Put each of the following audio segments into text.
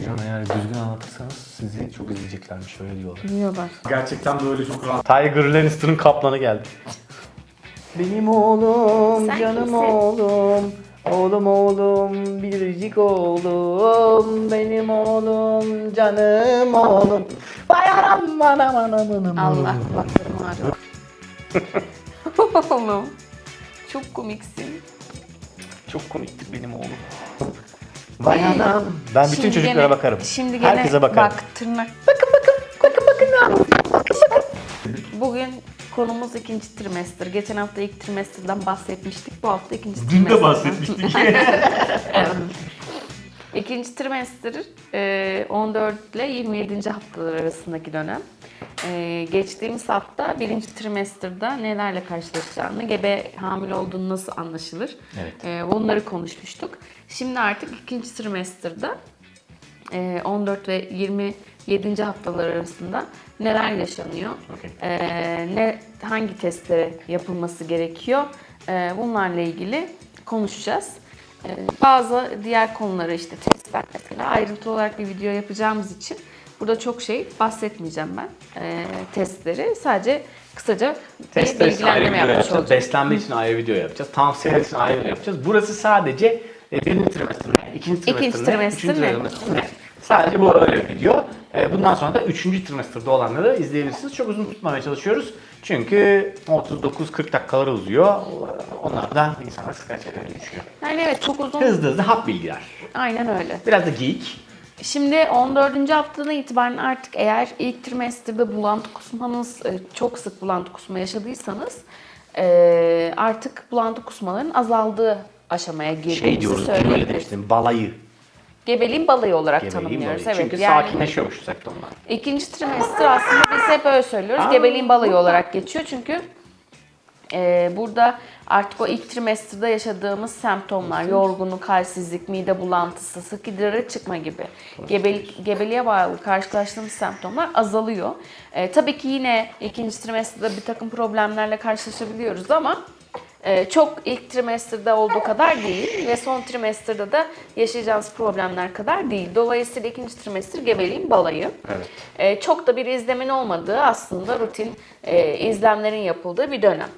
Hocam eğer düzgün anlatırsanız sizi çok izleyeceklermiş öyle diyorlar. Biliyorlar. Gerçekten böyle çok rahat. Tiger Lannister'ın kaplanı geldi. Benim oğlum, Sen canım kimsin? oğlum. Oğlum oğlum, biricik oğlum. Benim oğlum, canım oğlum. Vay anam anam anam anam. Allah kulaklarım ağrıyor. Oğlum. Çok komiksin. Çok komikti benim oğlum. Vay anam. Ben bütün Şimdi çocuklara gene- bakarım. Şimdi gene Herkese bakarım. bak tırnak. Bakın bakın. Bakın bakın ne yapıyor. Bugün konumuz ikinci trimester. Geçen hafta ilk trimesterden bahsetmiştik. Bu hafta ikinci Dün trimester. de bahsetmiştik. İkinci trimester e, 14 ile 27. haftalar arasındaki dönem. E, geçtiğimiz hafta birinci trimesterda nelerle karşılaşacağını, gebe hamile olduğunu nasıl anlaşılır Evet. e, bunları konuşmuştuk. Şimdi artık ikinci trimesterda e, 14 ve 27. haftalar arasında neler yaşanıyor, Okey. e, ne hangi testlere yapılması gerekiyor e, bunlarla ilgili konuşacağız. E, bazı diğer konuları işte testler mesela ayrıntı olarak bir video yapacağımız için burada çok şey bahsetmeyeceğim ben e, testleri. Sadece kısaca bir Testler ayrı bilgilendirme yapmış olacağım. Beslenme için ayrı video yapacağız. Tavsiyeler için ayrı video yapacağız. Burası sadece e, birinci trimester ne? İkinci trimester İkinci ne? trimester Üçüncü ne? trimester ne? Sadece bu öyle video. E, Bundan sonra da üçüncü trimesterde olanları izleyebilirsiniz. Çok uzun tutmamaya çalışıyoruz. Çünkü 39-40 dakikalar uzuyor. Onlar da insanlar sıkıntı düşüyor. Yani evet çok uzun. Hızlı hızlı hap bilgiler. Aynen öyle. Biraz da geek. Şimdi 14. haftadan itibaren artık eğer ilk trimesterde bulantı kusmanız, e, çok sık bulantı kusma yaşadıysanız e, artık bulantı kusmaların azaldığı aşamaya girdiğimizi Şey diyoruz, böyle söyleyebiliriz. demiştim, balayı. Gebeliğin balayı olarak Gebeliğin tanımlıyoruz. balayı. Evet, Çünkü yani sakinleşiyormuş septomlar. ikinci trimester aslında biz hep öyle söylüyoruz. Aa. Gebeliğin balayı olarak geçiyor çünkü e, burada artık o ilk trimesterde yaşadığımız semptomlar, yorgunluk, halsizlik, mide bulantısı, sık idrara çıkma gibi gebelik, gebeliğe bağlı karşılaştığımız semptomlar azalıyor. E, tabii ki yine ikinci trimesterde bir takım problemlerle karşılaşabiliyoruz ama çok ilk trimesterde olduğu kadar değil ve son trimesterde de yaşayacağımız problemler kadar değil. Dolayısıyla ikinci trimester gebeliğin balayı. Evet. E, çok da bir izlemin olmadığı aslında rutin e, izlemlerin yapıldığı bir dönem.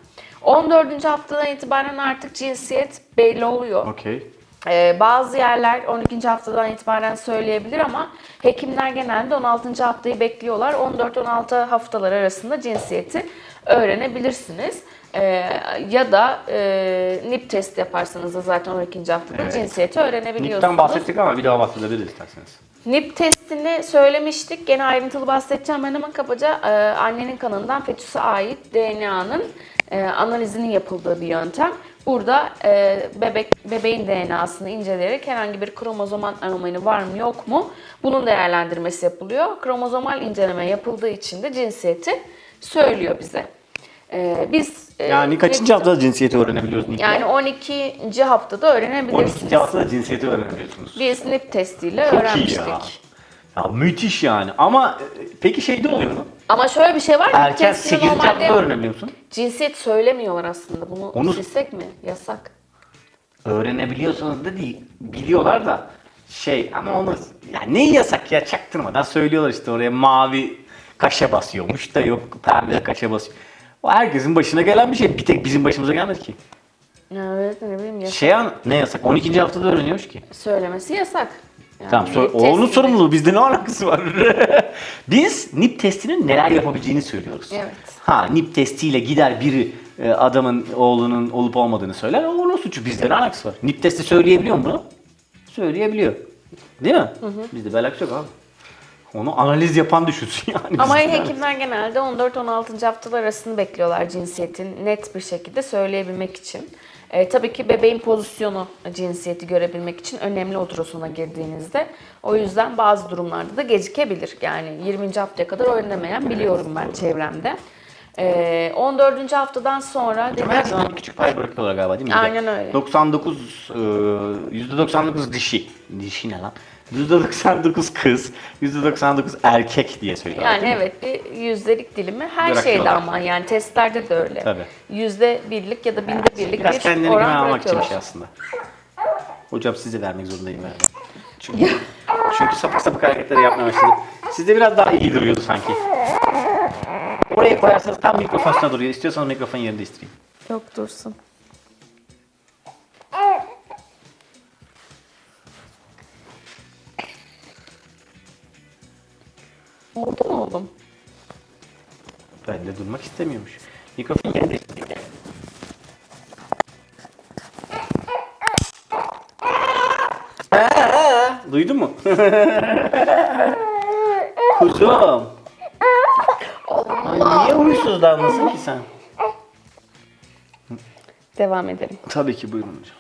14. haftadan itibaren artık cinsiyet belli oluyor. Okey. Ee, bazı yerler 12. haftadan itibaren söyleyebilir ama hekimler genelde 16. haftayı bekliyorlar. 14-16 haftalar arasında cinsiyeti öğrenebilirsiniz. Ee, ya da e, NIP test yaparsanız da zaten 12. haftada Evet. cinsiyeti öğrenebiliyorsunuz. Nick'ten bahsettik ama bir daha bahsedebiliriz isterseniz. NIP testini söylemiştik. Gene ayrıntılı bahsedeceğim ben ama kabaca e, annenin kanından fetüse ait DNA'nın e, analizinin yapıldığı bir yöntem. Burada e, bebek bebeğin DNA'sını inceleyerek herhangi bir kromozomal anomali var mı yok mu bunun değerlendirmesi yapılıyor. Kromozomal inceleme yapıldığı için de cinsiyeti söylüyor bize. E, biz e, Yani kaçıncı haftada cinsiyeti öğrenebiliyoruz Nick'le? Yani 12. haftada öğrenebilirsiniz. 12. haftada cinsiyeti öğrenebiliyorsunuz. Biz NIP testiyle Çok iyi öğrenmiştik. ya. Ya müthiş yani. Ama e, peki şeyde oluyor mu? Ama şöyle bir şey var. NIP Erken testini 8. haftada normalde öğrenebiliyor musun? cinsiyet söylemiyorlar aslında. Bunu Onu- silsek mi? Yasak. Öğrenebiliyorsanız da değil. Biliyorlar da şey ama onu ya ne yasak ya çaktırmadan söylüyorlar işte oraya mavi kaşe basıyormuş da yok pembe kaşe basıyor. O herkesin başına gelen bir şey. Bir tek bizim başımıza gelmedi ki. Evet ne bileyim yasak. Şey an ne yasak? 12. haftada öğreniyormuş ki. Söylemesi yasak. Yani Tamam, so- onun sorumluluğu. Bizde ne alakası var? Biz NIP testinin neler yapabileceğini söylüyoruz. Evet. Ha NIP testiyle gider biri e, adamın oğlunun olup olmadığını söyler. O onun suçu. Bizde ne alakası var? NIP testi söyleyebiliyor mu bunu? Söyleyebiliyor. Değil mi? Bizde bir alakası yok abi. Onu analiz yapan düşünsün yani. Ama Bizde ne hekimler genelde 14-16. haftalar arasını bekliyorlar cinsiyetin net bir şekilde söyleyebilmek için. E, tabii ki bebeğin pozisyonu cinsiyeti görebilmek için önemli ultrasona girdiğinizde. O yüzden bazı durumlarda da gecikebilir. Yani 20. haftaya kadar öğrenemeyen biliyorum ben çevremde. E, 14. haftadan sonra Ama her zaman küçük pay bırakıyorlar galiba değil mi? Aynen öyle. 99, e, %99 dişi. Dişi ne lan? %99 kız, %99 erkek diye söylüyorlar. Yani evet bir yüzdelik dilimi her Bırakıyorlar. şeyde ama yani testlerde de öyle. Tabii. Yüzde birlik ya da binde birlik Biraz bir kendine güven oran almak için bir bırakıyorlar. şey aslında. Hocam size vermek zorundayım galiba. Çünkü, çünkü sapık sapık hareketler yapmaya başladı. Sizde biraz daha iyi duruyordu sanki. Oraya koyarsanız tam mikrofon üstüne duruyor. İstiyorsanız mikrofon yerini değiştireyim. Yok dursun. Oldu mu oğlum? Ben de durmak istemiyormuş. Mikrofon yerini değiştireyim. Aa, Duydun mu? Kuzum. Niye huysuz davranırsın ki sen? Devam edelim. Tabii ki buyurun hocam.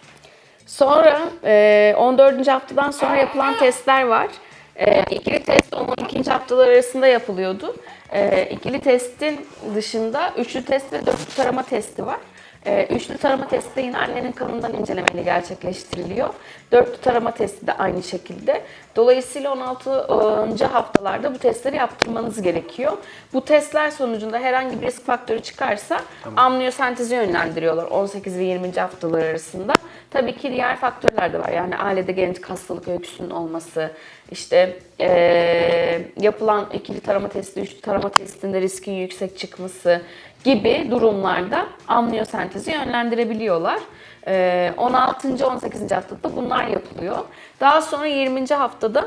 Sonra e, 14. haftadan sonra yapılan testler var. E, ikili test 12. haftalar arasında yapılıyordu. E, ikili testin dışında üçlü test ve dörtlü tarama testi var. E, üçlü tarama testi de yine annenin kanından incelemeyle gerçekleştiriliyor. Dörtlü tarama testi de aynı şekilde. Dolayısıyla 16. haftalarda bu testleri yaptırmanız gerekiyor. Bu testler sonucunda herhangi bir risk faktörü çıkarsa amniyosenteze yönlendiriyorlar 18 ve 20. haftalar arasında. Tabii ki diğer faktörler de var. Yani ailede genetik hastalık öyküsünün olması, işte eee, yapılan ikili tarama testi, üçlü tarama testinde riskin yüksek çıkması gibi durumlarda amniyosentezi yönlendirebiliyorlar. Eee, 16. 18. haftada bunlar yapılıyor. Daha sonra 20. haftada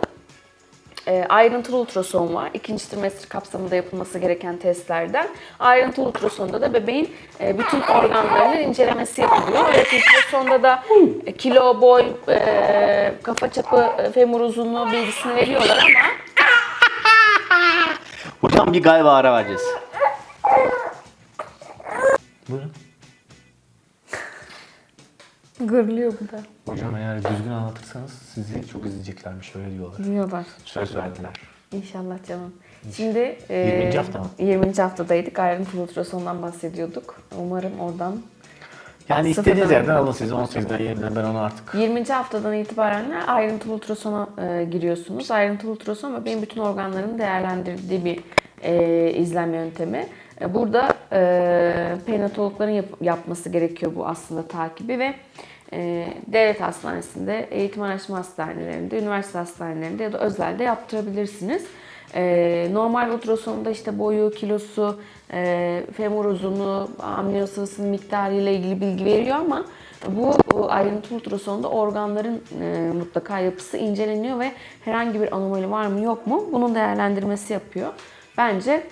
e, ayrıntılı ultrason var. İkinci trimester kapsamında yapılması gereken testlerden. Ayrıntılı ultrasonda da bebeğin e, bütün organlarının incelemesi yapılıyor. Evet, ultrasonda da e, kilo, boy, kafa çapı, femur uzunluğu bilgisini veriyorlar ama Hocam bir galiba ara vereceğiz. Buyurun. gırlıyor bu da. Hocam eğer düzgün anlatırsanız sizi çok izleyeceklermiş öyle diyorlar. Diyorlar. Söz verdiler. İnşallah canım. Şimdi e, 20. hafta mı? 20. haftadaydık. Ayrıntılı ultrasondan bahsediyorduk. Umarım oradan Yani istediğiniz yerden alın siz 18'den yerden ben onu artık. 20. haftadan itibaren ayrıntılı ultrasona e, giriyorsunuz. Ayrıntılı ultrason bebeğin bütün organlarını değerlendirdiği bir e, izlem yöntemi. E, burada e, perinatologların yap- yapması gerekiyor bu aslında takibi ve e, devlet hastanesinde, eğitim araştırma hastanelerinde, üniversite hastanelerinde ya da özelde yaptırabilirsiniz. E, normal ultrasonda işte boyu, kilosu, e, femur uzunluğu, amniyo sıvısının miktarı ile ilgili bilgi veriyor ama bu o, ayrıntılı ultrasonda organların e, mutlaka yapısı inceleniyor ve herhangi bir anomali var mı yok mu bunun değerlendirmesi yapıyor. Bence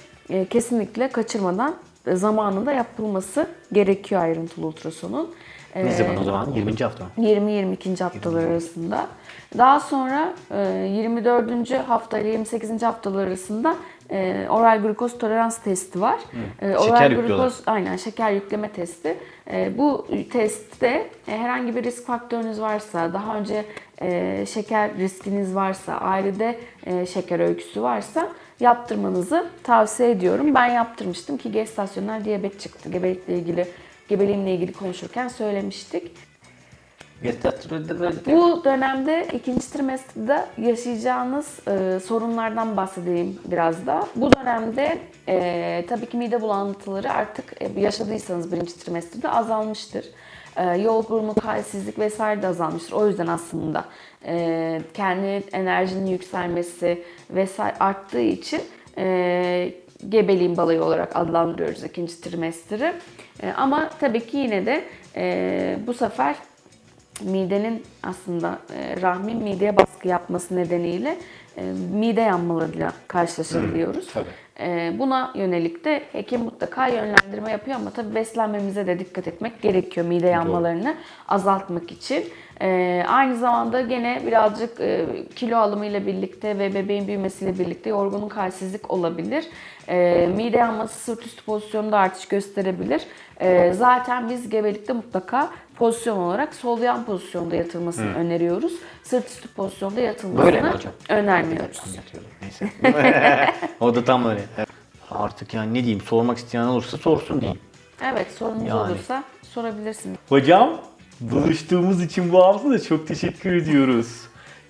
kesinlikle kaçırmadan e, zamanında yapılması gerekiyor ayrıntılı ultrasonun. Ne E, zaman o zaman? 20. hafta mı? 20-22. haftalar arasında. Daha sonra e, 24. hafta ile 28. haftalar arasında e, oral glukoz tolerans testi var. E, Şeker Oral yüklüyorlar. glukoz aynen şeker yükleme testi. E, Bu testte e, herhangi bir risk faktörünüz varsa, daha önce e, şeker riskiniz varsa, ailede e, şeker öyküsü varsa yaptırmanızı tavsiye ediyorum. Ben yaptırmıştım ki gestasyonel diyabet çıktı. Gebelikle ilgili, gebeliğimle ilgili konuşurken söylemiştik. Bu dönemde ikinci trimesterde yaşayacağınız e, sorunlardan bahsedeyim biraz da. Bu dönemde e, tabii ki mide bulantıları artık e, yaşadıysanız birinci trimesterde azalmıştır. E, yorgunluk, halsizlik vesaire de azalmıştır. O yüzden aslında e, kendi enerjinin yükselmesi vesaire arttığı için e, gebeliğin balayı olarak adlandırıyoruz ikinci trimesteri. E, ama tabii ki yine de e, bu sefer midenin aslında e, rahmin mideye baskı yapması nedeniyle e, mide yanmalarıyla karşılaşabiliyoruz. tabii. E, buna yönelik de hekim mutlaka yönlendirme yapıyor ama tabii beslenmemize de dikkat etmek gerekiyor mide yanmalarını azaltmak için. E, aynı zamanda gene birazcık e, kilo alımıyla birlikte ve bebeğin büyümesiyle birlikte yorgunluk halsizlik olabilir. E, mide yanması sırt üstü pozisyonda artış gösterebilir. E, zaten biz gebelikte mutlaka pozisyon olarak sol yan pozisyonda yatılmasını öneriyoruz. Sırt üstü pozisyonda yatılmasını Böyle mi hocam? önermiyoruz. Neyse. o da tam öyle. Artık yani ne diyeyim sormak isteyen olursa sorsun diyeyim. Evet sorunuz Yani. olursa sorabilirsiniz. Hocam buluştuğumuz için bu hafta da çok teşekkür ediyoruz.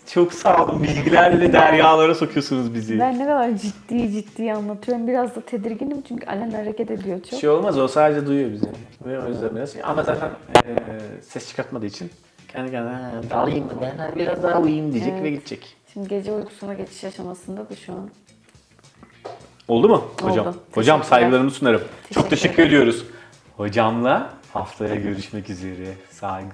Çok sağ olun. Bilgilerle deryalara sokuyorsunuz bizi. Ben ne kadar ciddi ciddi anlatıyorum. Biraz da tedirginim çünkü Alen hareket ediyor çok. Bir şey olmaz o sadece duyuyor bizi. Ve o yüzden biraz ama zaten e, ses çıkartmadığı için kendi kendine "Ha, dalayım mı ben biraz daha uyuyayım diyecek Evet. ve gidecek. Şimdi gece uykusuna geçiş aşamasında da şu an. Oldu mu hocam? Oldu. Hocam Teşekkürler. saygılarımı sunarım. Çok Teşekkür teşekkür ederim. ediyoruz. Hocamla haftaya görüşmek üzere. Saygılar.